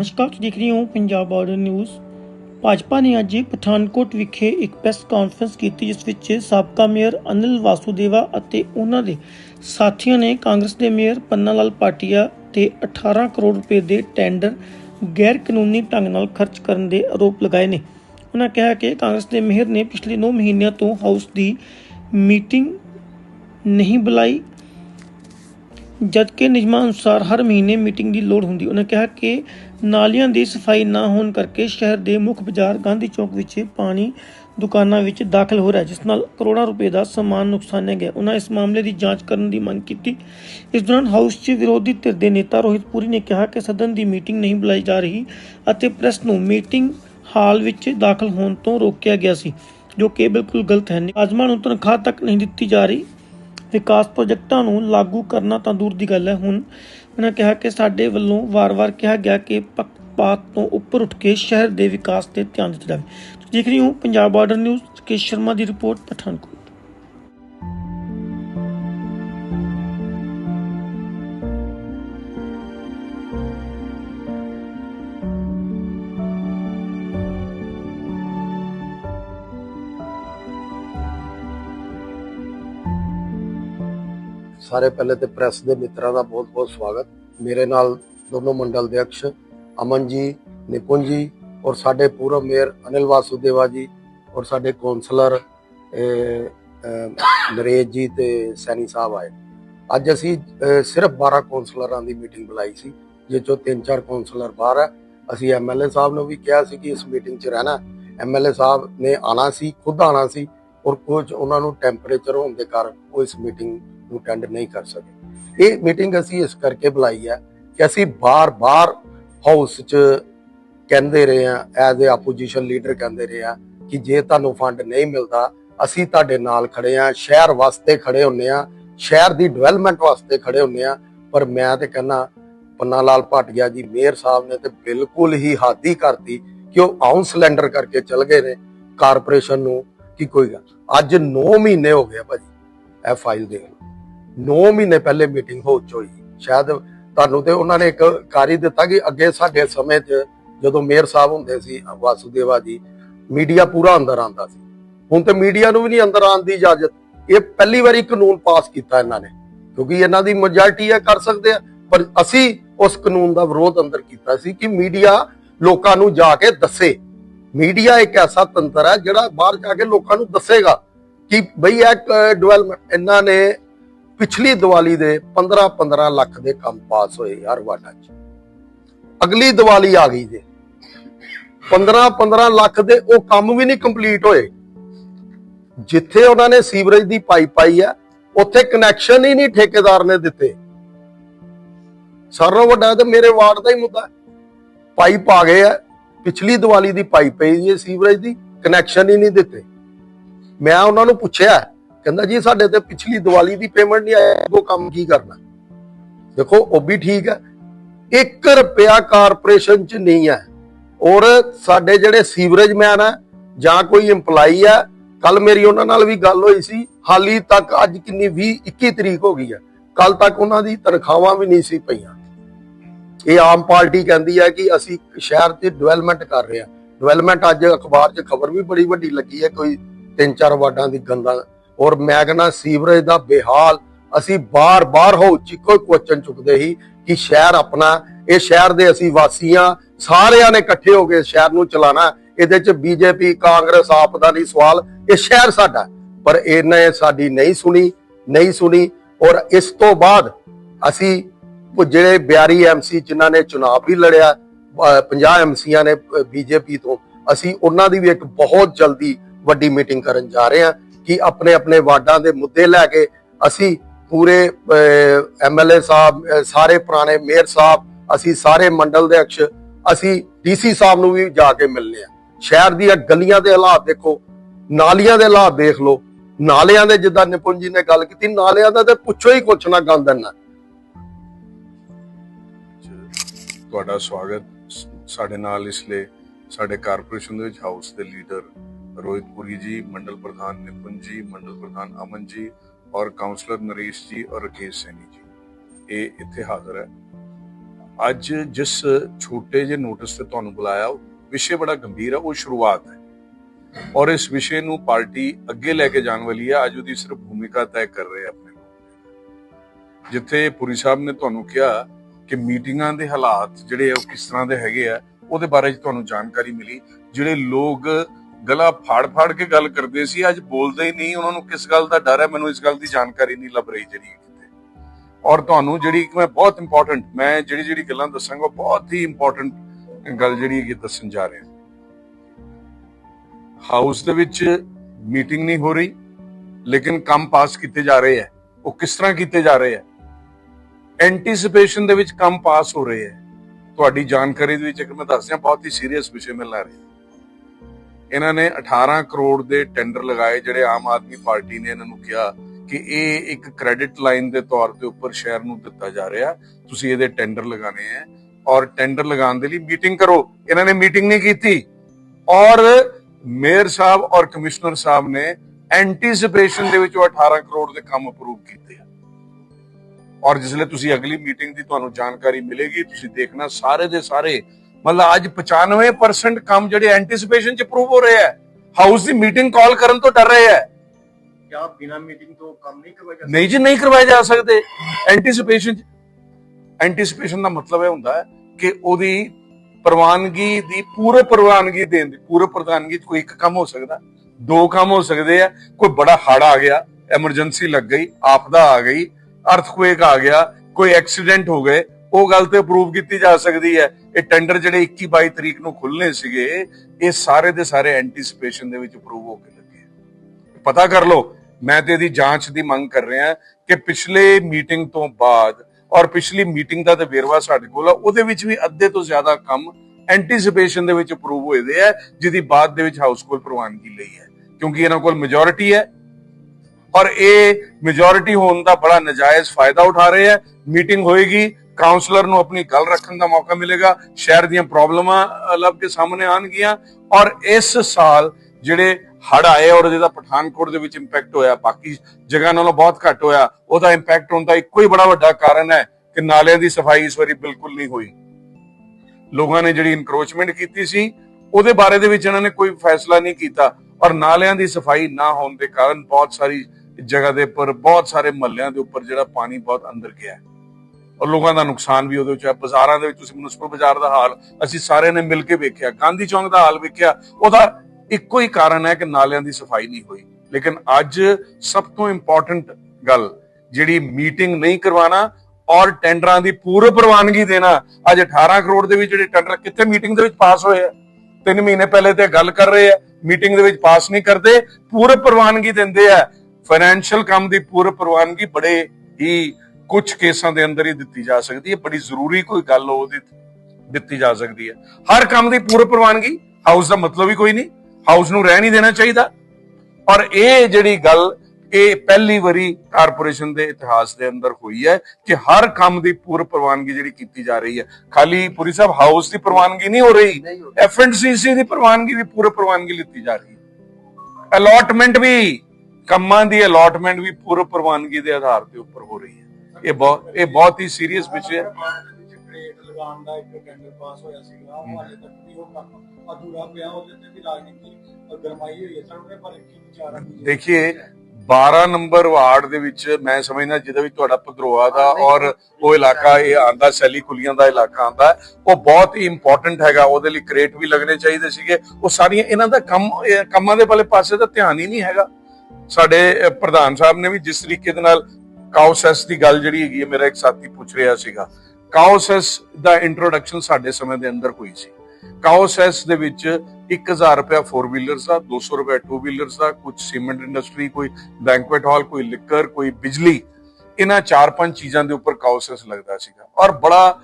ਨਮਸਕਾਰ, ਤੁਸੀਂ ਦੇਖ ਰਹੇ ਹੋ ਪੰਜਾਬ ਬਾਰਡਰ ਨਿਊਜ਼ ਭਾਜਪਾ ਨੇ ਅੱਜ ਪਠਾਨਕੋਟ ਵਿਖੇ ਇੱਕ ਪ੍ਰੈਸ ਕਾਨਫਰੰਸ ਕੀਤੀ, ਜਿਸ ਵਿੱਚ ਸਾਬਕਾ ਮੇਅਰ ਅਨਿਲ ਵਾਸੂਦੇਵਾ ਅਤੇ ਉਹਨਾਂ ਦੇ ਸਾਥੀਆਂ ਨੇ ਕਾਂਗਰਸ ਦੇ ਮੇਅਰ ਪੰਨਾ ਲਾਲ ਪਾਟਿਆ ਤੇ 18 ਕਰੋੜ ਰੁਪਏ ਦੇ ਟੈਂਡਰ ਗੈਰ ਕਾਨੂੰਨੀ ਢੰਗ ਨਾਲ ਖਰਚ ਕਰਨ ਦੇ ਆਰੋਪ ਲਗਾਏ ਨੇ। ਉਹਨਾਂ ਕਿਹਾ ਕਿ ਕਾਂਗਰਸ ਦੇ ਮੇਅਰ ਨੇ ਪਿਛਲੇ 9 ਮਹੀਨਿਆਂ ਤੋਂ ਹਾਊਸ ਦੀ ਮੀਟਿੰਗ ਨਹੀਂ ਬੁਲਾਈ, ਜਦਕਿ ਨਿਯਮਾਂ ਅਨੁਸਾਰ ਹਰ ਮਹੀਨੇ ਮੀਟਿੰਗ ਦੀ ਲੋੜ ਹੁੰਦੀ। ਉਹਨਾਂ ਕਿਹਾ ਕਿ ਨਾਲੀਆਂ ਦੀ ਸਫ਼ਾਈ ਨਾ ਹੋਣ ਕਰਕੇ ਸ਼ਹਿਰ ਦੇ ਮੁੱਖ ਬਾਜ਼ਾਰ ਗਾਂਧੀ ਚੌਕ ਵਿੱਚ ਪਾਣੀ ਦੁਕਾਨਾਂ ਵਿੱਚ ਦਾਖਲ ਹੋ ਰਿਹਾ ਜਿਸ ਨਾਲ ਕਰੋੜਾਂ ਰੁਪਏ ਦਾ ਸਮਾਨ ਨੁਕਸਾਨਿਆ ਗਿਆ ਉਹਨਾਂ ਇਸ ਮਾਮਲੇ ਦੀ ਜਾਂਚ ਕਰਨ ਦੀ ਮੰਗ ਕੀਤੀ। ਇਸ ਦੌਰਾਨ ਹਾਊਸ 'ਚ ਵਿਰੋਧੀ ਧਿਰ ਦੇ ਨੇਤਾ ਰੋਹਿਤ ਪੁਰੀ ਨੇ ਕਿਹਾ ਕਿ ਸਦਨ ਦੀ ਮੀਟਿੰਗ ਨਹੀਂ ਬੁਲਾਈ ਜਾ ਰਹੀ ਅਤੇ ਪ੍ਰੈਸ ਨੂੰ ਮੀਟਿੰਗ ਹਾਲ ਵਿੱਚ ਦਾਖਲ ਹੋਣ ਤੋਂ ਰੋਕਿਆ ਗਿਆ ਸੀ, ਜੋ ਕਿ ਬਿਲਕੁਲ ਗਲਤ ਹੈ। ਆਜ਼ਮਾਨ ਨੂੰ ਤਨਖਾਹ ਤੱਕ ਨਹੀਂ ਦਿੱਤੀ ਜਾ ਰਹੀ। ਵਿਕਾਸ ਪ੍ਰੋਜੈਕਟਾਂ ਨੂੰ ਲਾਗੂ ਕਰਨਾ ਤਾਂ ਦੂਰ ਦੀ ਗੱਲ ਹੈ। ਹੁਣ ਉਹਨਾਂ ਕਿਹਾ ਕਿ ਸਾਡੇ ਵੱਲੋਂ ਵਾਰ-ਵਾਰ ਕਿਹਾ ਗਿਆ ਕਿ ਪੱਖਪਾਤ ਤੋਂ ਉੱਪਰ ਉੱਠ ਕੇ ਸ਼ਹਿਰ ਦੇ ਵਿਕਾਸ ਤੇ ਧਿਆਨ ਦਿੱਤਾ ਜਾਵੇ। ਦੇਖ ਰਹੀ ਹੋ Punjab border news, K Sharma ਦੀ ਰਿਪੋਰਟ, ਪਠਾਨਕੋਟ। ਸਾਰੇ ਪਹਿਲੇ ਤੇ ਪ੍ਰੈਸ ਦੇ ਮਿੱਤਰਾਂ ਦਾ ਬਹੁਤ-ਬਹੁਤ ਸਵਾਗਤ। ਮੇਰੇ ਨਾਲ ਦੋਨੋਂ ਮੰਡਲ ਦੇ ਅਕਸ਼, ਅਮਨ ਜੀ ਨਿਪੁੰਨ ਜੀ ਔਰ ਸਾਡੇ ਪੂਰਵ ਮੇਅਰ ਅਨਿਲ ਵਾਸੂਦੇਵਾ ਜੀ ਔਰ ਸਾਡੇ ਕੌਂਸਲਰ ਨਰੇਜ ਜੀ ਤੇ ਸੈਣੀ ਸਾਹਿਬ ਆਏ। ਅੱਜ ਅਸੀਂ ਸਿਰਫ 12 ਕੌਂਸਲਰਾਂ ਦੀ ਮੀਟਿੰਗ ਬੁਲਾਈ ਸੀ ਜਿਸ ਚੋਂ 3-4 ਕੌਂਸਲਰ ਬਾਹਰ ਹੈ ਅਸੀਂ ਐਮਐਲਏ ਸਾਹਿਬ ਨੂੰ ਵੀ ਕਿਹਾ ਸੀ ਕਿ ਇਸ ਮੀਟਿੰਗ 'ਚ ਰਹਿਣਾ। ਐਮਐਲਏ ਸਾਹਿਬ ਨੇ ਆਣਾ ਸੀ, ਖੁਦ ਆਣਾ ਸੀ ਔਰ ਕੁਝ ਉਹਨਾਂ ਨੂੰ ਟੈਂਪਰੇਚਰ ਹੋਣ ਦੇ ਕਾਰਨ ਉਹ ਇਸ ਮੀਟਿੰਗ ਨੂੰ ਅਟੈਂਡ ਨਹੀਂ ਕਰ ਸਕੇ। ਇਹ ਮੀਟਿੰਗ ਅਸੀਂ ਇਸ ਕਰਕੇ ਬੁਲਾਈ ਹੈ ਕਿ ਅਸੀਂ ਬਾਰ-ਬਾਰ ਹਾਊਸ 'ਚ ਕਹਿੰਦੇ ਰਹੇ ਆ ਐਜ਼ ਅ ਆਪੋਜੀਸ਼ਨ ਲੀਡਰ ਕਹਿੰਦੇ ਰਹੇ ਆ ਕਿ ਜੇ ਤੁਹਾਨੂੰ ਫੰਡ ਨਹੀਂ ਮਿਲਦਾ, ਅਸੀਂ ਤੁਹਾਡੇ ਨਾਲ ਖੜੇ ਆ ਸ਼ਹਿਰ ਵਾਸਤੇ ਖੜੇ ਹੁੰਨੇ ਆ ਸ਼ਹਿਰ ਦੀ ਡਿਵੈਲਪਮੈਂਟ ਵਾਸਤੇ ਖੜੇ ਹੁੰਨੇ ਆ ਪਰ ਮੈਂ ਤੇ ਕਹਿੰਦਾ ਪੰਨਾ ਲਾਲ ਭਾਟੀਆ ਜੀ, ਮੇਅਰ ਸਾਹਿਬ ਨੇ ਤੇ ਬਿਲਕੁਲ ਹੀ ਹਾਦੀ ਕਰਤੀ ਕਿ ਉਹ ਆਉਂ ਸਿਲੰਡਰ ਕਰਕੇ ਚਲ ਗਏ ਨੇ ਕਾਰਪੋਰੇਸ਼ਨ ਨੂੰ, ਕਿ ਕੋਈ ਗੱਲ। ਅੱਜ 9 ਮਹੀਨੇ ਹੋ ਗਏ ਭਾਜੀ, ਇਹ ਫਾਈਲ ਦੇ 9 ਮਹੀਨੇ ਪਹਿਲੇ ਮੀਟਿੰਗ ਹੋ ਚੁੱਕੀ ਸ਼ਾਇਦ ਤੁਹਾਨੂੰ ਤੇ ਉਹਨਾਂ ਨੇ ਇੱਕ ਕਾਰੀ ਦਿੱਤਾ ਕਿ ਅੱਗੇ ਸਾਡੇ ਸਮੇਂ 'ਚ ਜਦੋਂ ਮੇਅਰ ਸਾਹਿਬ ਹੁੰਦੇ ਸੀ, ਵਾਸੂਦੇਵਾ ਜੀ, ਮੀਡੀਆ ਪੂਰਾ ਅੰਦਰ ਆਂਦਾ ਸੀ। ਹੁਣ ਤੇ ਮੀਡੀਆ ਨੂੰ ਵੀ ਨਹੀਂ ਅੰਦਰ ਆਉਣ ਦੀ ਇਜਾਜ਼ਤ। ਇਹ ਪਹਿਲੀ ਵਾਰੀ ਕਾਨੂੰਨ ਪਾਸ ਕੀਤਾ ਇਹਨਾਂ ਨੇ, ਕਿਉਂਕਿ ਇਹਨਾਂ ਦੀ ਮੈਜੋਰਟੀ ਹੈ ਕਰ ਸਕਦੇ ਆ। ਪਰ ਅਸੀਂ ਉਸ ਕਾਨੂੰਨ ਦਾ ਵਿਰੋਧ ਅੰਦਰ ਕੀਤਾ ਸੀ ਕਿ ਮੀਡੀਆ ਲੋਕਾਂ ਨੂੰ ਜਾ ਕੇ ਦੱਸੇ। ਮੀਡੀਆ ਇੱਕ ਐਸਾ ਤੰਤਰ ਹੈ ਜਿਹੜਾ ਬਾਹਰ ਜਾ ਕੇ ਲੋਕਾਂ ਨੂੰ ਦੱਸੇਗਾ ਕਿ ਬਈ ਇਹ ਡਿਵੈਲਪਮੈਂਟ ਇਹਨਾਂ ਨੇ ਪਿਛਲੀ ਦੀਵਾਲੀ ਦੇ 15-15 ਲੱਖ ਦੇ ਕੰਮ ਪਾਸ ਹੋਏ ਯਾਰ ਵਾਟਾ ਚ। ਅਗਲੀ ਦੀਵਾਲੀ ਆ ਗਈ ਜੇ। 15-15 ਲੱਖ ਦੇ ਉਹ ਕੰਮ ਵੀ ਨਹੀਂ ਕੰਪਲੀਟ ਹੋਏ। ਜਿੱਥੇ ਉਹਨਾਂ ਨੇ ਸੀਵਰੇਜ ਦੀ ਪਾਈਪ ਪਾਈ ਆ, ਉੱਥੇ ਕਨੈਕਸ਼ਨ ਹੀ ਨਹੀਂ ਠੇਕੇਦਾਰ ਨੇ ਦਿੱਤੇ। ਸਾਰਿਆਂ ਵੱਡਾ ਤੇ ਮੇਰੇ ਵਾਰਡ ਦਾ ਹੀ ਮੁੱਦਾ। ਪਾਈਪ ਆ ਗਏ ਆ। ਪਿਛਲੀ ਦੀਵਾਲੀ ਦੀ ਪਾਈਪ ਪਈ ਹੈ ਸੀਵਰੇਜ ਦੀ ਕਨੈਕਸ਼ਨ ਹੀ ਨਹੀਂ ਦਿੱਤੇ। ਮੈਂ ਉਹਨਾਂ ਨੂੰ ਪੁੱਛਿਆ ਕਹਿੰਦਾ ਜੀ ਸਾਡੇ ਤੇ ਪਿਛਲੀ ਦੀਵਾਲੀ ਦੀ ਪੇਮੈਂਟ ਨਹੀਂ ਆਇਆ ਉਹ ਕੰਮ ਕੀ ਕਰਨਾ? ਦੇਖੋ, ਉਹ ਵੀ ਠੀਕ ਹੈ। 1 ਰੁਪਿਆ ਕਾਰਪੋਰੇਸ਼ਨ ਚ ਨਹੀਂ ਹੈ। ਔਰ ਸਾਡੇ ਜਿਹੜੇ ਸੀਵਰੇਜ ਮੈਨ ਹੈ ਜਾਂ ਕੋਈ EMPLOYE ਹੈ ਕੱਲ ਮੇਰੀ ਉਹਨਾਂ ਨਾਲ ਵੀ ਗੱਲ ਹੋਈ ਸੀ, ਹਾਲੀ ਤੱਕ ਅੱਜ ਕਿੰਨੀ 20 21 ਤਰੀਕ ਹੋ ਗਈ ਹੈ। ਕੱਲ ਤੱਕ ਉਹਨਾਂ ਦੀ ਤਨਖਾਹਾਂ ਵੀ ਨਹੀਂ ਸੀ ਪਈਆਂ। ਇਹ ਆਮ ਪਾਰਟੀ ਕਹਿੰਦੀ ਹੈ ਕਿ ਅਸੀਂ ਸ਼ਹਿਰ ਤੇ ਡਿਵੈਲਪਮੈਂਟ ਕਰ ਰਹੇ ਹਾਂ। ਡਿਵੈਲਪਮੈਂਟ ਅੱਜ ਅਖਬਾਰ 'ਚ ਖਬਰ ਵੀ ਬੜੀ ਵੱਡੀ ਲੱਗੀ ਹੈ, ਕੋਈ ਤਿੰਨ ਚਾਰ ਵਾਰਡਾਂ ਦੀ ਗੰਦਾ ਔਰ ਮੈਂ ਕਹਿੰਦਾ ਸੀਵਰੇਜ ਦਾ ਬੇਹਾਲ ਅਸੀਂ ਬਾਰ-ਬਾਰ ਹੋ ਚਿੱਕੋ ਕੁਐਸਚਨ ਚੁੱਕਦੇ ਹੀ ਕਿ ਸ਼ਹਿਰ ਆਪਣਾ, ਇਹ ਸ਼ਹਿਰ ਦੇ ਅਸੀਂ ਵਾਸੀਆਂ ਸਾਰਿਆਂ ਨੇ ਇਕੱਠੇ ਹੋ ਕੇ ਸ਼ਹਿਰ ਨੂੰ ਚਲਾਣਾ ਇਹਦੇ 'ਚ ਬੀਜੇਪੀ, ਕਾਂਗਰਸ, ਆਪ ਦਾ ਨਹੀਂ ਸਵਾਲ, ਇਹ ਸ਼ਹਿਰ ਸਾਡਾ। ਪਰ ਇਹਨੇ ਸਾਡੀ ਨਹੀਂ ਸੁਣੀ ਨਹੀਂ ਸੁਣੀ, ਔਰ ਇਸ ਤੋਂ ਬਾਅਦ ਅਸੀਂ ਉਹ ਜਿਹੜੇ 42 ਐਮਸੀ ਜਿਨ੍ਹਾਂ ਨੇ ਚੁਣਾਵ ਵੀ ਲੜਿਆ, ਅਹ 50 ਐਮਸੀਆਂ ਨੇ ਬੀਜੇਪੀ ਤੋਂ, ਅਸੀਂ ਉਹਨਾਂ ਦੀ ਵੀ ਇੱਕ ਬਹੁਤ ਜਲਦੀ ਵੱਡੀ ਮੀਟਿੰਗ ਕਰਨ ਜਾ ਰਹੇ ਹਾਂ। ਕਿ ਆਪਣੇ ਆਪਣੇ ਵਾਰਡਾਂ ਦੇ ਮੁੱਦੇ ਲੈ ਕੇ ਅਸੀਂ ਪੂਰੇ ਐਮਐਲਏ ਸਾਹਿਬ ਸਾਰੇ ਪੁਰਾਣੇ ਮੇਅਰ ਸਾਹਿਬ, ਅਸੀਂ ਸਾਰੇ ਮੰਡਲ ਦੇ ਅਕਸ਼, ਅਸੀਂ ਡੀਸੀ ਸਾਹਿਬ ਨੂੰ ਵੀ ਜਾ ਕੇ ਮਿਲਨੇ ਆ। ਸ਼ਹਿਰ ਦੀਆਂ ਗਲੀਆਂ ਦੇ ਹਾਲਾਤ ਦੇਖੋ, ਨਾਲੀਆਂ ਦੇ ਹਾਲਾਤ ਦੇਖ ਲਓ। ਨਾਲਿਆਂ ਦੇ ਜਿੱਦਾਂ ਨਿਪੁੰਨ ਜੀ ਨੇ ਗੱਲ ਕੀਤੀ, ਨਾਲਿਆਂ ਦਾ ਤੇ ਪੁੱਛੋ ਹੀ ਕੁਛ ਨਾ ਗੰਦ ਨਾ ਤੁਹਾਡਾ ਸਵਾਗਤ ਸਾਡੇ ਨਾਲ ਇਸ ਲਈ ਸਾਡੇ ਕਾਰਪੋਰੇਸ਼ਨ ਦੇ ਵਿੱਚ ਹਾਊਸ ਦੇ ਲੀਡਰ ਰੋਹਿਤ ਪੁਰੀ ਜੀ, ਮੰਡਲ ਪ੍ਰਧਾਨ ਨਿਪੁੰਨ ਜੀ, ਮੰਡਲ ਪ੍ਰਧਾਨ ਅਮਨ ਜੀ ਔਰ ਕਾਉਂਸਲਰ ਨਰੇਸ਼ ਜੀ ਔਰ ਰਕੇਸ਼ ਸੈਣੀ ਜੀ। ਇਹ ਇੱਥੇ ਹਾਜ਼ਰ ਹੈ। ਅੱਜ ਜਿਸ ਛੋਟੇ ਜਿਹੇ ਨੋਟਿਸ ਤੇ ਤੁਹਾਨੂੰ ਬੁਲਾਇਆ ਵਿਸ਼ੇ ਬੜਾ ਗੰਭੀਰ ਹੈ ਉਹ ਸ਼ੁਰੂਆਤ ਹੈ। ਔਰ ਇਸ ਵਿਸ਼ੇ ਨੂੰ ਪਾਰਟੀ ਅੱਗੇ ਲੈ ਕੇ ਜਾਣ ਵਾਲੀ ਹੈ ਅੱਜ ਉਹਦੀ ਸਿਰਫ ਭੂਮਿਕਾ ਤੈਅ ਕਰ ਰਹੇ ਆਪਣੇ ਜਿੱਥੇ ਪੁਰੀ ਸਾਹਿਬ ਨੇ ਤੁਹਾਨੂੰ ਕਿਹਾ ਕਿ ਮੀਟਿੰਗਾਂ ਦੇ ਹਾਲਾਤ ਜਿਹੜੇ ਆ, ਉਹ ਕਿਸ ਤਰ੍ਹਾਂ ਦੇ ਹੈਗੇ ਆ, ਉਹਦੇ ਬਾਰੇ ਤੁਹਾਨੂੰ ਜਾਣਕਾਰੀ ਮਿਲੀ, ਜਿਹੜੇ ਲੋਕ ਗਲਾ ਫਾੜ ਫਾੜ ਕੇ ਗੱਲ ਕਰਦੇ ਸੀ, ਅੱਜ ਬੋਲਦੇ ਹੀ ਨਹੀਂ, ਉਹਨਾਂ ਨੂੰ ਕਿਸ ਗੱਲ ਦਾ ਡਰ ਹੈ? ਮੈਨੂੰ ਇਸ ਗੱਲ ਦੀ ਜਾਣਕਾਰੀ ਨਹੀਂ ਲੱਭ ਰਹੀ ਜਿਹੜੀ ਕਿਤੇ। ਔਰ ਤੁਹਾਨੂੰ ਜਿਹੜੀ ਮੈਂ ਬਹੁਤ ਇੰਪੋਰਟੈਂਟ ਮੈਂ ਜਿਹੜੀ ਜਿਹੜੀ ਗੱਲਾਂ ਦੱਸਾਂਗਾ ਬਹੁਤ ਹੀ ਇੰਪੋਰਟੈਂਟ ਗੱਲ ਜਿਹੜੀ ਹੈ ਦੱਸਣ ਜਾ ਰਿਹਾ। ਹਾਊਸ ਦੇ ਵਿੱਚ ਮੀਟਿੰਗ ਨਹੀਂ ਹੋ ਰਹੀ, ਲੇਕਿਨ ਕੰਮ ਪਾਸ ਕੀਤੇ ਜਾ ਰਹੇ ਹੈ। ਉਹ ਕਿਸ ਤਰ੍ਹਾਂ ਕੀਤੇ ਜਾ ਰਹੇ ਹੈ? ਐਂਟੀਸਪੇਸ਼ਨ ਦੇ ਵਿੱਚ ਕੰਮ ਪਾਸ ਹੋ ਰਹੇ ਹੈ। ਤੁਹਾਡੀ ਜਾਣਕਾਰੀ ਦੇ ਵਿੱਚ ਇੱਕ ਮੈਂ ਦੱਸ ਰਿਹਾ, ਬਹੁਤ ਹੀ ਸੀਰੀਅਸ ਵਿਸ਼ੇ ਮਿਲ ਰਿਹਾ ਇਹਨਾਂ ਨੇ 18 ਕਰੋੜ ਦੇ ਟੈਂਡਰ ਲਗਾਏ, ਜਿਹੜੇ ਆਮ ਆਦਮੀ ਪਾਰਟੀ ਨੇ ਇਹਨਾਂ ਨੂੰ ਕਿਹਾ ਕਿ ਇਹ ਇੱਕ ਕ੍ਰੈਡਿਟ ਲਾਈਨ ਦੇ ਤੌਰ ਤੇ ਉੱਪਰ ਸ਼ਹਿਰ ਨੂੰ ਦਿੱਤਾ ਜਾ ਰਿਹਾ। ਤੁਸੀਂ ਇਹਦੇ ਟੈਂਡਰ ਲਗਾਣੇ ਹੈ ਔਰ ਟੈਂਡਰ ਲਗਾਉਣ ਦੇ ਲਈ ਮੀਟਿੰਗ ਕਰੋ। ਇਹਨਾਂ ਨੇ ਮੀਟਿੰਗ ਨਹੀਂ ਕੀਤੀ। ਔਰ ਮੇਅਰ ਸਾਹਿਬ ਔਰ ਕਮਿਸ਼ਨਰ ਸਾਹਿਬ ਨੇ ਐਂਟੀਸਿਪੇਸ਼ਨ ਦੇ ਵਿੱਚ ਉਹ 18 ਕਰੋੜ ਦੇ ਕੰਮ ਅਪਰੂਵ ਕੀਤੇ ਆ। ਔਰ ਜਿਸਲੇ ਤੁਸੀਂ ਅਗਲੀ ਮੀਟਿੰਗ ਦੀ ਤੁਹਾਨੂੰ ਜਾਣਕਾਰੀ ਮਿਲੇਗੀ, ਤੁਸੀਂ ਦੇਖਣਾ ਸਾਰੇ ਦੇ ਸਾਰੇ ਮਤਲਬ ਅੱਜ 95% ਕੰਮ ਜਿਹੜੇ ਐਂਟੀਸਪੇਸ਼ਨ ਚ ਪ੍ਰੂਵ ਹੋ ਰਿਹਾ ਹੈ ਹਾਊਸ ਦੀ ਮੀਟਿੰਗ ਕਾਲ ਕਰਨ ਤੋਂ ਡਰ ਰਹੇ ਹੈ ਕਿਆ ਬਿਨਾ ਮੀਟਿੰਗ ਤੋਂ ਕੰਮ ਨਹੀਂ ਕਰਵਾਇਆ ਜਾ ਨਹੀਂ ਜੀ ਨਹੀਂ ਦਾ ਮਤਲਬ ਇਹ ਹੁੰਦਾ ਕਿ ਉਹਦੀ ਪ੍ਰਵਾਨਗੀ ਦੀ ਪੂਰੇ ਪ੍ਰਵਾਨਗੀ ਦੇਣ ਦੀ ਪੂਰੇ ਪ੍ਰਵਾਨਗੀ ਕੋਈ ਇੱਕ ਕੰਮ ਹੋ ਸਕਦਾ। ਦੋ ਕੰਮ ਹੋ ਸਕਦੇ ਆ। ਕੋਈ ਬੜਾ ਹੜ ਆ ਗਿਆ ਐਮਰਜੈਂਸੀ ਲੱਗ ਗਈ ਆਪਦਾ ਆ ਗਈ ਅਰਥਕੁਏਕ ਆ ਗਿਆ ਕੋਈ ਐਕਸੀਡੈਂਟ ਹੋ ਗਏ ਉਹ ਗੱਲ ਤੇ ਅਪਰੂਵ ਕੀਤੀ ਜਾ ਸਕਦੀ ਹੈ। ਇਹ ਟੈਂਡਰ ਜਿਹੜੇ 21 22 ਤਰੀਕ ਨੂੰ ਖੁੱਲਨੇ ਸੀਗੇ, ਇਹ ਸਾਰੇ ਦੇ ਸਾਰੇ ਐਂਟੀਸਪੇਸ਼ਨ ਦੇ ਵਿੱਚ ਅਪਰੂਵ ਹੋ ਕੇ ਲੱਗੇ ਪਤਾ ਕਰ ਲਓ, ਮੈਂ ਤੇ ਇਹਦੀ ਜਾਂਚ ਦੀ ਮੰਗ ਕਰ ਰਿਹਾ ਕਿ ਪਿਛਲੇ ਮੀਟਿੰਗ ਤੋਂ ਬਾਅਦ ਔਰ ਪਿਛਲੀ ਮੀਟਿੰਗ ਦਾ ਤੇ ਵੇਰਵਾ ਸਾਡੇ ਕੋਲ ਆ, ਉਹਦੇ ਵਿੱਚ ਵੀ ਅੱਧੇ ਤੋਂ ਜ਼ਿਆਦਾ ਕੰਮ ਐਂਟੀਸਪੇਸ਼ਨ ਦੇ ਵਿੱਚ ਅਪਰੂਵ ਹੋਏ ਦੇ ਆ, ਜਿਹਦੀ ਬਾਅਦ ਦੇ ਵਿੱਚ ਹਾਊਸ ਕੋਲ ਪ੍ਰਵਾਨਗੀ ਲਈ ਹੈ। ਕਿਉਂਕਿ ਇਹਨਾਂ ਕੋਲ ਮੈਜੋਰਿਟੀ ਹੈ ਔਰ ਇਹ ਮੈਜੋਰਿਟੀ ਹੋਣ ਦਾ ਬੜਾ ਨਜਾਇਜ਼ ਫਾਇਦਾ ਉਠਾ ਰਹੇ ਆ। ਮੀਟਿੰਗ ਹੋਏਗੀ ਕਾਉਂਸਲਰ ਨੂੰ ਆਪਣੀ ਗੱਲ ਰੱਖਣ ਦਾ ਮੌਕਾ ਮਿਲੇਗਾ। ਸ਼ਹਿਰ ਦੀਆਂ ਪ੍ਰੋਬਲਮਾਂ ਲੱਭ ਕੇ ਸਾਹਮਣੇ ਆਣਗੀਆਂ ਔਰ ਇਸ ਸਾਲ ਜਿਹੜੇ ਹੜ ਆਏ ਔਰ ਜਿਹਦਾ ਪਠਾਨਕੋਟ ਦੇ ਵਿੱਚ ਇੰਪੈਕਟ ਹੋਇਆ, ਬਾਕੀ ਜਗ੍ਹਾ ਨਾਲੋਂ ਬਹੁਤ ਘੱਟ ਹੋਇਆ, ਉਹਦਾ ਇੰਪੈਕਟ ਹੋਣ ਦਾ ਇੱਕੋ ਹੀ ਬੜਾ ਵੱਡਾ ਕਾਰਨ ਹੈ ਕਿ ਨਾਲਿਆਂ ਦੀ ਸਫ਼ਾਈ ਇਸ ਵਾਰੀ ਬਿਲਕੁਲ ਨਹੀਂ ਹੋਈ। ਲੋਕਾਂ ਨੇ ਜਿਹੜੀ ਇਨਕਰੋਚਮੈਂਟ ਕੀਤੀ ਸੀ, ਉਹਦੇ ਬਾਰੇ ਦੇ ਵਿੱਚ ਇਹਨਾਂ ਨੇ ਕੋਈ ਫੈਸਲਾ ਨਹੀਂ ਕੀਤਾ। ਔਰ ਨਾਲਿਆਂ ਦੀ ਸਫ਼ਾਈ ਨਾ ਹੋਣ ਦੇ ਕਾਰਨ ਬਹੁਤ ਸਾਰੀ ਜਗ੍ਹਾ ਦੇ ਉੱਪਰ, ਬਹੁਤ ਸਾਰੇ ਮਹੱਲਿਆਂ ਦੇ ਉੱਪਰ ਜਿਹੜਾ ਪਾਣੀ ਬਹੁਤ ਅੰਦਰ ਗਿਆ ਹੈ। ਔਰ ਲੋਕਾਂ ਦਾ ਨੁਕਸਾਨ ਵੀ ਉਹਦੇ ਵਿੱਚ ਹੈ ਬਾਜ਼ਾਰਾਂ ਦੇ ਵਿੱਚ ਤੁਸੀਂ ਮਿਊਨਿਸਪਲ ਬਾਜ਼ਾਰ ਦਾ ਹਾਲ ਅਸੀਂ ਸਾਰਿਆਂ ਨੇ ਮਿਲ ਕੇ ਵੇਖਿਆ। ਗਾਂਧੀ ਚੌਂਕ ਦਾ ਹਾਲ ਵੇਖਿਆ। ਉਹਦਾ ਇੱਕੋ ਹੀ ਕਾਰਨ ਹੈ ਕਿ ਨਾਲਿਆਂ ਦੀ ਸਫ਼ਾਈ ਨਹੀਂ ਹੋਈ। ਲੇਕਿਨ ਅੱਜ ਸਭ ਤੋਂ ਇੰਪੋਰਟੈਂਟ ਗੱਲ, ਜਿਹੜੀ ਮੀਟਿੰਗ ਨਹੀਂ ਕਰਵਾਣਾ ਔਰ ਟੈਂਡਰਾਂ ਦੀ ਪੂਰੀ ਪ੍ਰਵਾਨਗੀ ਦੇਣਾ, ਅੱਜ 18 ਕਰੋੜ ਦੇ ਵਿੱਚ ਜਿਹੜੇ ਟੈਂਡਰ ਕਿੱਥੇ ਮੀਟਿੰਗ ਦੇ ਵਿੱਚ ਪਾਸ ਹੋਏ ਆ? ਤਿੰਨ ਮਹੀਨੇ ਪਹਿਲੇ ਤੇ ਗੱਲ ਕਰ ਰਹੇ ਆ, ਮੀਟਿੰਗ ਦੇ ਵਿੱਚ ਪਾਸ ਨਹੀਂ ਕਰਦੇ, ਪੂਰੀ ਪ੍ਰਵਾਨਗੀ ਦਿੰਦੇ ਆ। ਫਾਈਨੈਂਸ਼ੀਅਲ ਕੰਮ ਦੀ ਪੂਰੀ ਪ੍ਰਵਾਨਗੀ ਬੜੇ ਹੀ ਕੁਝ ਕੇਸਾਂ ਦੇ ਅੰਦਰ ਹੀ ਦਿੱਤੀ ਜਾ ਸਕਦੀ ਹੈ ਬੜੀ ਜ਼ਰੂਰੀ ਕੋਈ ਗੱਲ ਉਹਦੀ ਦਿੱਤੀ ਜਾ ਸਕਦੀ ਹੈ। ਹਰ ਕੰਮ ਦੀ ਪੂਰਵ ਪ੍ਰਵਾਨਗੀ ਹਾਊਸ ਦਾ ਮਤਲਬ ਹੀ ਕੋਈ ਨਹੀਂ ਹਾਊਸ ਨੂੰ ਰਹਿ ਨਹੀਂ ਦੇਣਾ ਚਾਹੀਦਾ। ਔਰ ਇਹ ਜਿਹੜੀ ਗੱਲ ਇਹ ਪਹਿਲੀ ਵਾਰੀ ਕਾਰਪੋਰੇਸ਼ਨ ਦੇ ਇਤਿਹਾਸ ਦੇ ਅੰਦਰ ਹੋਈ ਹੈ ਕਿ ਹਰ ਕੰਮ ਦੀ ਪੂਰਵ ਪ੍ਰਵਾਨਗੀ ਜਿਹੜੀ ਕੀਤੀ ਜਾ ਰਹੀ ਹੈ। ਖਾਲੀ ਪੁਰੀ ਸਾਹਿਬ ਹਾਊਸ ਦੀ ਪ੍ਰਵਾਨਗੀ ਨਹੀਂ ਹੋ ਰਹੀ ਐਫਐਨਸੀਸੀ ਦੀ ਪ੍ਰਵਾਨਗੀ ਵੀ ਪੂਰਵ ਪ੍ਰਵਾਨਗੀ ਲਿੱਤੀ ਜਾ ਰਹੀ ਹੈ। ਅਲਾਟਮੈਂਟ ਵੀ ਕੰਮਾਂ ਦੀ ਅਲਾਟਮੈਂਟ ਵੀ ਪੂਰਵ ਪ੍ਰਵਾਨਗੀ ਦੇ ਆਧਾਰ ਤੇ ਉੱਪਰ ਹੋ ਰਹੀ ਹੈ। ਇਹ ਬਹੁਤ ਇਹ ਬਹੁਤ ਹੀ ਸੀਰੀਅਸ ਵਿਸ਼ੇ ਹੈ। ਕ੍ਰੇਟ ਲਗਾਉਣ ਦਾ ਇੱਕ ਟੈਂਡਰ ਪਾਸ ਹੋਇਆ ਸੀਗਾ ਉਹ ਹਾਲੇ ਤੱਕ ਵੀ ਉਹ ਕੰਮ ਅਧੂਰਾ ਪਿਆ ਉਹਦੇ ਤੇ ਵੀ ਰਾਜਨੀਤੀ ਗਰਮਾਈ ਹੋਈ ਹੈ ਸਾਨੂੰ ਪਰ ਕੀ ਵਿਚਾਰ ਆ BJP ਦੇਖੀਏ 12 ਨੰਬਰ ਵਾਰਡ ਦੇ ਵਿੱਚ ਮੈਂ ਸਮਝਦਾ ਜਿਹਦੇ ਵਿੱਚ ਤੁਹਾਡਾ ਭਦਰੋਆ ਦਾ ਔਰ ਉਹ ਇਲਾਕਾ ਇਹ ਆਂਦਾ ਸੈਲੀ ਕੁਲੀਆਂ ਦਾ ਇਲਾਕਾ ਆਂਦਾ ਉਹ ਬਹੁਤ ਹੀ ਇੰਪੋਰਟੈਂਟ ਹੈਗਾ ਉਹਦੇ ਲਈ ਕ੍ਰੇਟ ਵੀ ਲੱਗਣੇ ਚਾਹੀਦੇ ਸੀਗੇ। ਉਹ ਸਾਰੀਆਂ ਇਹਨਾਂ ਦਾ ਕੰਮ ਕੰਮਾਂ ਦੇ ਵਾਲੇ ਪਾਸੇ ਤਾਂ ਧਿਆਨ ਹੀ ਨਹੀਂ ਹੈਗਾ। ਸਾਡੇ ਪ੍ਰਧਾਨ ਸਾਹਿਬ ਨੇ ਵੀ ਜਿਸ ਤਰੀਕੇ ਦੇ ਨਾਲ ਕਾਉਸੈਸ ਦੀ ਗੱਲ ਜਿਹੜੀ ਹੈਗੀ ਹੈ ਮੇਰਾ ਇੱਕ ਸਾਥੀ ਪੁੱਛ ਰਿਹਾ ਸੀਗਾ। ਕਾਉਸੈਸ ਦਾ ਇੰਟਰੋਡਕਸ਼ਨ ਸਾਡੇ ਸਮੇਂ ਦੇ ਅੰਦਰ ਹੋਈ ਸੀ। ਕਾਉਸੈਸ ਦੇ ਵਿੱਚ 1000 ਰੁਪਿਆ 4 ਵੀਲਰਸ ਦਾ 200 ਰੁਪਿਆ 2 ਵੀਲਰਸ ਦਾ, ਕੁਝ ਸੀਮੈਂਟ ਇੰਡਸਟਰੀ ਕੋਈ ਬੈਂਕੁਏਟ ਹਾਲ ਕੋਈ ਲਿਕਰ ਕੋਈ ਬਿਜਲੀ, ਇਹਨਾਂ ਚਾਰ ਪੰਜ ਚੀਜ਼ਾਂ ਦੇ ਉੱਪਰ ਕਾਉਸੈਸ ਲੱਗਦਾ ਸੀਗਾ। ਔਰ ਬੜਾ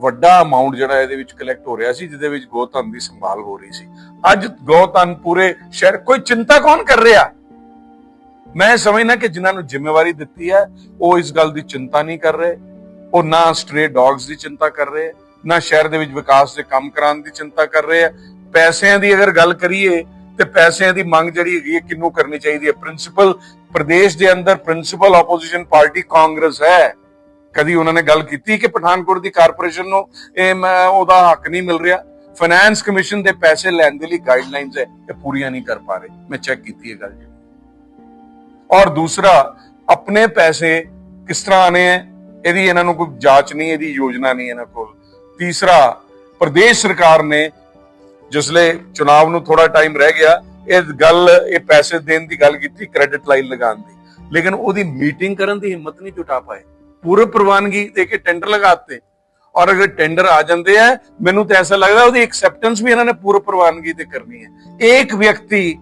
ਵੱਡਾ ਅਮਾਉਂਟ ਜਿਹੜਾ ਇਹਦੇ ਵਿੱਚ ਕਲੈਕਟ ਹੋ ਰਿਹਾ ਸੀ, ਜਿਹਦੇ ਵਿੱਚ ਗੋਧਨ ਦੀ ਸੰਭਾਲ ਹੋ ਰਹੀ ਸੀ। ਅੱਜ ਗੋਧਨ ਪੂਰੇ ਸ਼ਹਿਰ, ਕੋਈ ਚਿੰਤਾ ਕੌਣ ਕਰ ਰਿਹਾ? ਮੈਂ ਸਮਝਣਾ ਕਿ ਜਿਨ੍ਹਾਂ ਨੂੰ ਜ਼ਿੰਮੇਵਾਰੀ ਦਿੱਤੀ ਹੈ, ਉਹ ਇਸ ਗੱਲ ਦੀ ਚਿੰਤਾ ਨਹੀਂ ਕਰ ਰਹੇ। ਉਹ ਨਾ ਸਟ੍ਰੇ ਡੌਗਸ ਦੀ ਚਿੰਤਾ ਕਰ ਰਹੇ, ਨਾ ਸ਼ਹਿਰ ਦੇ ਵਿੱਚ ਵਿਕਾਸ ਦੇ ਕੰਮ ਕਰਾਉਣ ਦੀ ਚਿੰਤਾ ਕਰ ਰਹੇ ਆ। ਪੈਸਿਆਂ ਦੀ ਅਗਰ ਗੱਲ ਕਰੀਏ, ਤੇ ਪੈਸਿਆਂ ਦੀ ਮੰਗ ਜਿਹੜੀ ਹੈਗੀ ਹੈ ਕਿੰਨੂੰ ਕਰਨੀ ਚਾਹੀਦੀ ਹੈ? ਪ੍ਰਿੰਸੀਪਲ ਪ੍ਰਦੇਸ਼ ਦੇ ਅੰਦਰ ਪ੍ਰਿੰਸੀਪਲ ਆਪੋਜੀਸ਼ਨ ਪਾਰਟੀ ਕਾਂਗਰਸ ਹੈ। ਕਦੀ ਉਹਨਾਂ ਨੇ ਗੱਲ ਕੀਤੀ ਕਿ ਪਠਾਨਕੋਟ ਦੀ ਕਾਰਪੋਰੇਸ਼ਨ ਨੂੰ ਇਹ ਮੈਂ, ਉਹਦਾ ਹੱਕ ਨਹੀਂ ਮਿਲ ਰਿਹਾ? ਫਾਈਨੈਂਸ ਕਮਿਸ਼ਨ ਦੇ ਪੈਸੇ ਲੈਣ ਦੇ ਲਈ ਗਾਈਡਲਾਈਨਸ ਹੈ, ਇਹ ਪੂਰੀਆਂ ਨਹੀਂ ਕਰ ਪਾ ਰਹੇ। ਮੈਂ ਚੈੱਕ ਕੀਤੀ ਇਹ ਗੱਲ ਜੀ। ਔਰ ਦੂਸਰਾ, ਆਪਣੇ ਪੈਸੇ ਕਿਸ ਤਰ੍ਹਾਂ ਆਣੇ ਹੈ, ਇਹਦੀ ਇਹਨਾਂ ਨੂੰ ਕੋਈ ਜਾਂਚ ਨਹੀਂ, ਇਹਦੀ ਯੋਜਨਾ ਨਹੀਂ ਇਹਨਾਂ ਕੋਲ। ਤੀਸਰਾ, ਪ੍ਰਦੇਸ਼ ਸਰਕਾਰ ਨੇ ਜਿਸਲੇ ਚੁਣਾਵ ਨੂੰ ਥੋੜਾ ਟਾਈਮ ਰਹਿ ਗਿਆ, ਇਹ ਗੱਲ, ਇਹ ਪੈਸੇ ਦੇਣ ਦੀ ਗੱਲ ਕੀਤੀ ਕ੍ਰੈਡਿਟ ਲਾਈਨ ਲਗਾਉਣ ਦੀ। ਲੇਕਿਨ ਉਹਦੀ ਮੀਟਿੰਗ ਕਰਨ ਦੀ ਹਿੰਮਤ ਨਹੀਂ ਜੁਟਾ ਪਾਏ ਪੂਰੇ ਪ੍ਰਵਾਨਗੀ ਦੇ ਕੇ ਟੈਂਡਰ ਲਗਾਤੇ। ਔਰ ਅਗਰ ਟੈਂਡਰ ਆ ਜਾਂਦੇ ਆ ਮੈਨੂੰ ਤਾਂ ਐਸਾ ਲੱਗਦਾ ਉਹਦੀ ਐਕਸੈਪਟੈਂਸ ਵੀ ਇਹਨਾਂ ਨੇ ਪੂਰੇ ਪ੍ਰਵਾਨਗੀ ਤੇ ਕਰਨੀ ਹੈ। ਇੱਕ ਵਿਅਕਤੀ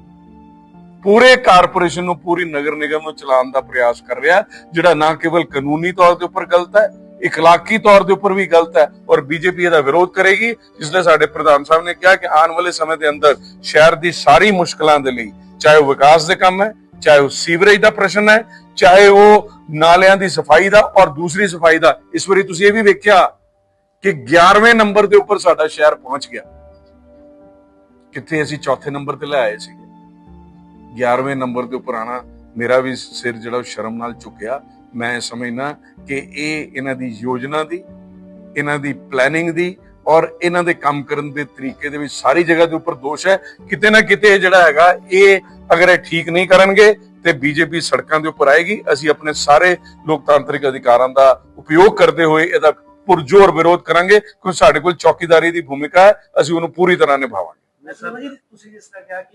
ਪੂਰੇ ਕਾਰਪੋਰੇਸ਼ਨ ਨੂੰ ਪੂਰੀ ਨਗਰ ਨਿਗਮ ਨੂੰ ਚਲਾਉਣ ਦਾ ਪ੍ਰਯਾਸ ਕਰ ਰਿਹਾ, ਜਿਹੜਾ ਨਾ ਕੇਵਲ ਕਾਨੂੰਨੀ ਤੌਰ ਦੇ ਉੱਪਰ ਗਲਤ ਹੈ, ਇਖਲਾਕੀ ਤੌਰ ਦੇ ਉੱਪਰ ਵੀ ਗਲਤ ਹੈ ਔਰ ਬੀਜੇਪੀ ਇਹਦਾ ਵਿਰੋਧ ਕਰੇਗੀ ਇਸ ਲਈ ਸਾਡੇ ਪ੍ਰਧਾਨ ਸਾਹਿਬ ਨੇ ਕਿਹਾ ਕਿ ਆਉਣ ਵਾਲੇ ਸਮੇਂ ਦੇ ਅੰਦਰ ਸ਼ਹਿਰ ਦੀ ਸਾਰੀ ਮੁਸ਼ਕਲਾਂ ਦੇ ਲਈ, ਚਾਹੇ ਉਹ ਵਿਕਾਸ ਦੇ ਕੰਮ ਹੈ, ਚਾਹੇ ਉਹ ਸੀਵਰੇਜ ਦਾ ਪ੍ਰਸ਼ਨ ਹੈ, ਚਾਹੇ ਉਹ ਨਾਲਿਆਂ ਦੀ ਸਫ਼ਾਈ ਦਾ ਔਰ ਦੂਸਰੀ ਸਫ਼ਾਈ ਦਾ, ਇਸ ਵਾਰੀ ਤੁਸੀਂ ਇਹ ਵੀ ਵੇਖਿਆ ਕਿ 11ਵੇਂ ਨੰਬਰ ਦੇ ਉੱਪਰ ਸਾਡਾ ਸ਼ਹਿਰ ਪਹੁੰਚ ਗਿਆ। ਕਿੱਥੇ ਅਸੀਂ ਚੌਥੇ ਨੰਬਰ ਤੇ ਲੈ ਆਏ ਸੀ 11ਵੇਂ ਨੰਬਰ ਦੇ ਉੱਪਰ ਆਣਾ, ਮੇਰਾ ਵੀ ਸਿਰ ਜਿਹੜਾ ਸ਼ਰਮ ਨਾਲ ਝੁਕਿਆ। ਮੈਂ ਸਮਝਣਾ ਕਿ ਇਹ ਇਹਨਾਂ ਦੀ ਯੋਜਨਾ ਦੀ, ਇਹਨਾਂ ਦੀ ਪਲੈਨਿੰਗ ਦੀ ਔਰ ਇਹਨਾਂ ਦੇ ਕੰਮ ਕਰਨ ਦੇ ਤਰੀਕੇ ਦੇ ਵਿੱਚ ਸਾਰੀ ਜਗ੍ਹਾ ਦੇ ਉੱਪਰ ਦੋਸ਼ ਹੈ। ਕਿਤੇ ਨਾ ਕਿਤੇ ਜਿਹੜਾ ਹੈਗਾ, ਇਹ ਅਗਰ ਇਹ ਠੀਕ ਨਹੀਂ ਕਰਨਗੇ ਤੇ ਬੀਜੇਪੀ ਸੜਕਾਂ ਦੇ ਉੱਪਰ ਆਏਗੀ। ਅਸੀਂ ਆਪਣੇ ਸਾਰੇ ਲੋਕਤਾਂਤਰਿਕ ਅਧਿਕਾਰਾਂ ਦਾ ਉਪਯੋਗ ਕਰਦੇ ਹੋਏ ਇਹਦਾ ਪੁਰਜੋਰ ਵਿਰੋਧ ਕਰਾਂਗੇ। ਕਿਉਂਕਿ ਸਾਡੇ ਕੋਲ ਚੌਕੀਦਾਰੀ ਦੀ ਭੂਮਿਕਾ ਹੈ, ਅਸੀਂ ਉਹਨੂੰ ਪੂਰੀ ਤਰ੍ਹਾਂ ਨਿਭਾਵਾਂਗੇ। ਸਰ ਜੀ ਤੁਸੀਂ ਜਿਸ ਤਰ੍ਹਾਂ ਕਿਹਾ ਕਿ